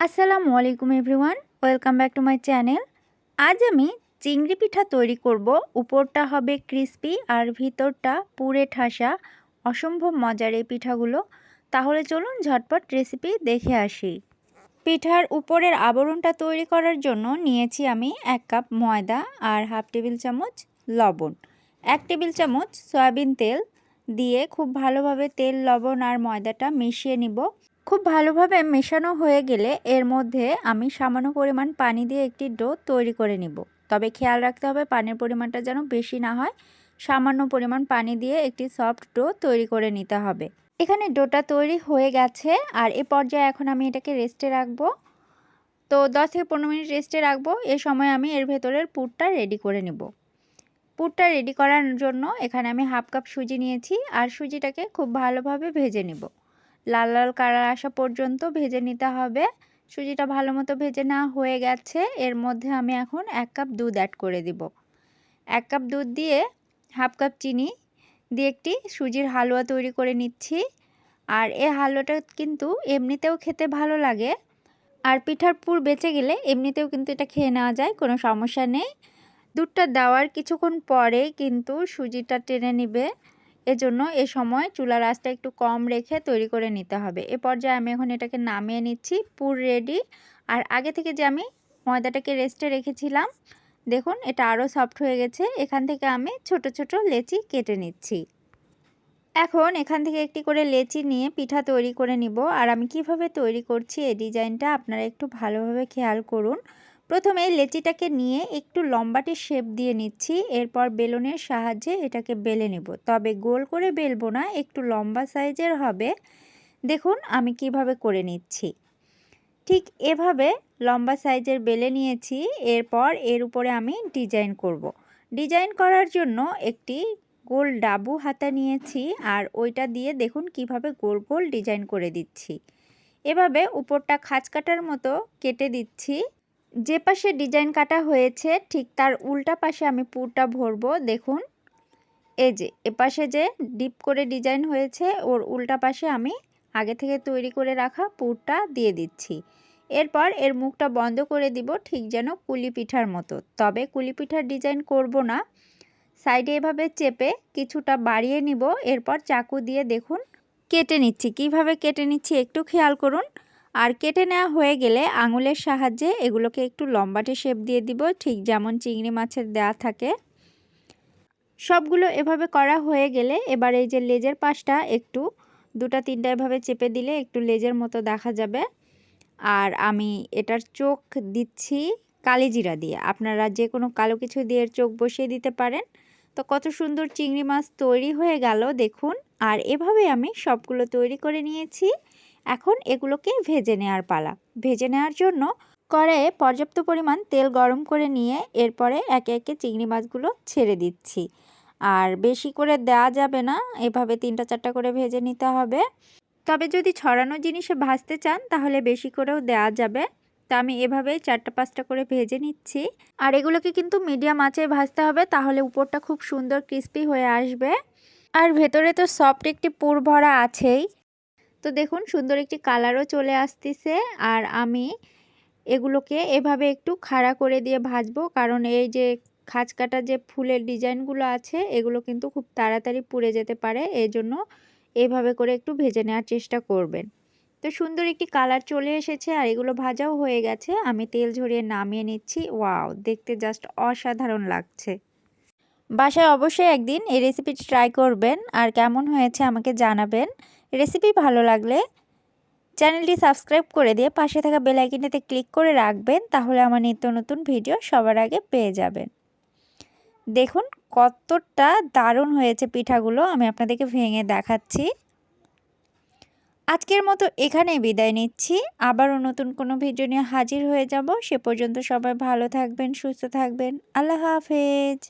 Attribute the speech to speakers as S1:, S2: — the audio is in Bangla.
S1: আসসালামু আলাইকুম everyone, welcome back to my channel. আজ আমি চিংড়ি পিঠা তৈরি করব। উপরটা হবে ক্রিস্পি আর ভিতরটা পুরে ঠাসা, অসম্ভব মজার এই পিঠাগুলো। তাহলে চলুন ঝটপট রেসিপি দেখে আসি। পিঠার উপরের আবরণটা তৈরি করার জন্য নিয়েছি আমি এক কাপ ময়দা আর হাফ টেবিল চামচ লবণ। এক টেবিল চামচ সয়াবিন তেল দিয়ে খুব ভালোভাবে তেল, লবণ আর ময়দাটা মিশিয়ে নিব। খুব ভালোভাবে মেশানো হয়ে গেলে এর মধ্যে আমি সামান্য পরিমাণ পানি দিয়ে একটি ডো তৈরি করে নিব। তবে খেয়াল রাখতে হবে পানির পরিমাণটা যেন বেশি না হয়। সামান্য পরিমাণ পানি দিয়ে একটি সফট ডো তৈরি করে নিতে হবে। এখানে ডোটা তৈরি হয়ে গেছে আর এ পর্যায়ে এখন আমি এটাকে রেস্টে রাখব। তো দশ থেকে পনেরো মিনিট রেস্টে রাখব। এ সময় আমি এর ভেতরের পুরটা রেডি করে নিব। পুরটা রেডি করার জন্য এখানে আমি হাফ কাপ সুজি নিয়েছি আর সুজিটাকে খুব ভালোভাবে ভেজে নিব। লাল লাল কালার আসা পর্যন্ত ভেজে নিতে হবে। সুজিটা ভালো মতো ভেজে না হয়ে গেছে। এর মধ্যে আমি এখন এক কাপ দুধ অ্যাড করে দিব। এক কাপ দুধ দিয়ে হাফ কাপ চিনি দিয়ে একটি সুজির হালুয়া তৈরি করে নিচ্ছি। আর এ হালুয়াটা কিন্তু এমনিতেও খেতে ভালো লাগে। আর পিঠার পুর বেঁচে গেলে এমনিতেও কিন্তু এটা খেয়ে নেওয়া যায়, কোনো সমস্যা নেই। দুধটা দেওয়ার কিছুক্ষণ পরে কিন্তু সুজিটা টেনে নিবে। এজন্য এ সময় চুলার আঁচটা একটু কম রেখে তৈরি করে নিতে হবে। এ পর্যায়ে আমি এখন এটাকে নামিয়ে নিচ্ছি, পুর রেডি আর আগে থেকে যে আমি ময়দাটাকে রেস্টে রেখেছিলাম, দেখুন এটা আরও সফট হয়ে গেছে। এখান থেকে আমি ছোট ছোট লেচি কেটে নিচ্ছি। এখন এখান থেকে একটি করে লেচি নিয়ে পিঠা তৈরি করে নিব। আর আমি কীভাবে তৈরি করছি এই ডিজাইনটা আপনারা একটু ভালোভাবে খেয়াল করুন। প্রথমে লেচিটাকে নিয়ে একটু লম্বাটে শেপ দিয়ে নিচ্ছি, এরপর বেলুনের সাহায্যে এটাকে বেলে নেব। তবে গোল করে বেলবো না, একটু লম্বা সাইজের হবে। দেখুন আমি কীভাবে করে নিচ্ছি। ঠিক এভাবে লম্বা সাইজের বেলে নিয়েছি, এরপর এর উপরে আমি ডিজাইন করব। ডিজাইন করার জন্য একটি গোল ডাবু হাতা নিয়েছি, আর ওইটা দিয়ে দেখুন কীভাবে গোল গোল ডিজাইন করে দিচ্ছি। এভাবে উপরটা খাঁচ কাটার মতো কেটে দিচ্ছি। যে পাশে ডিজাইন কাটা হয়েছে, ঠিক তার উল্টা পাশে আমি পুরটা ভরবো, দেখুন। এই যে এপাশে যে ডিপ করে ডিজাইন হয়েছে, ওর উল্টা পাশে আমি আগে থেকে তৈরি করে রাখা পুরটা দিয়ে দিচ্ছি। এরপর এর মুখটা বন্ধ করে দিব, ঠিক যেন কুলি পিঠার মতো। তবে কুলি পিঠার ডিজাইন করব না। সাইডে এভাবে চেপে কিছুটা বাড়িয়ে নিব, এরপর চাকু দিয়ে দেখুন। কেটে নিচ্ছি, কীভাবে কেটে নিচ্ছি একটু খেয়াল করুন। আর কেটে নেওয়া হয়ে গেলে আঙুলের সাহায্যে এগুলোকে একটু লম্বাটে শেপ দিয়ে দিব, ঠিক যেমন চিংড়ি মাছের দেয়া থাকে। সবগুলো এভাবে করা হয়ে গেলে এবার এই যে লেজের পাশটা একটু দুটা তিনটা এভাবে চেপে দিলে একটু লেজের মতো দেখা যাবে। আর আমি এটার চোখ দিচ্ছি কালিজিরা দিয়ে। আপনারা যে কোনো কালো কিছু দিয়ে চোখ বসিয়ে দিতে পারেন। তো কত সুন্দর চিংড়ি মাছ তৈরি হয়ে গেল, দেখুন। আর এভাবে আমি সবগুলো তৈরি করে নিয়েছি। এখন এগুলোকে ভেজে নেওয়ার পালা। ভেজে নেওয়ার জন্য কড়াইয়ে পর্যাপ্ত পরিমাণ তেল গরম করে নিয়ে এরপরে একে একে চিংড়ি মাছগুলো ছেড়ে দিচ্ছি। আর বেশি করে দেওয়া যাবে না, এভাবে তিনটা চারটা করে ভেজে নিতে হবে। তবে যদি ছড়ানো জিনিসে ভাজতে চান, তাহলে বেশি করেও দেওয়া যাবে। তা আমি এভাবেই চারটা পাঁচটা করে ভেজে নিচ্ছি। আর এগুলোকে কিন্তু মিডিয়াম আঁচে ভাজতে হবে, তাহলে উপরটা খুব সুন্দর ক্রিস্পি হয়ে আসবে। আর ভেতরে তো সফট একটি পুর ভরা আছেই। তো দেখুন সুন্দর একটি কালারও চলে আসতেছে। আর আমি এগুলোকে এভাবে একটু খাড়া করে দিয়ে ভাজবো। কারণ এই যে খাঁচ কাটা যে ফুলের ডিজাইনগুলো আছে, এগুলো কিন্তু খুব তাড়াতাড়ি পুড়ে যেতে পারে। এই জন্য এভাবে করে একটু ভেজে নেওয়ার চেষ্টা করবেন। তো সুন্দর একটি কালার চলে এসেছে আর এগুলো ভাজাও হয়ে গেছে। আমি তেল ঝরিয়ে নামিয়ে নিচ্ছি। ওয়াও, দেখতে জাস্ট অসাধারণ লাগছে। বাসায় অবশ্যই একদিন এই রেসিপিটি ট্রাই করবেন। আর কেমন হয়েছে আমাকে জানাবেন। রেসিপি ভালো লাগলে চ্যানেলটি সাবস্ক্রাইব করে দিয়ে পাশে থাকা বেল আইকনটিতে ক্লিক করে রাখবেন, তাহলে আমার নিত্য নতুন ভিডিও সবার আগে পেয়ে যাবেন। দেখুন, কতটা দারুণ হয়েছে পিঠাগুলো, আমি আপনাদেরকে ভেঙে দেখাচ্ছি। আজকের মতো এখানে বিদায় নিচ্ছি। আবারও নতুন কোনো ভিডিও নিয়ে হাজির হয়ে যাব। সে পর্যন্ত সবাই ভালো থাকবেন, সুস্থ থাকবেন। আল্লাহ হাফেজ।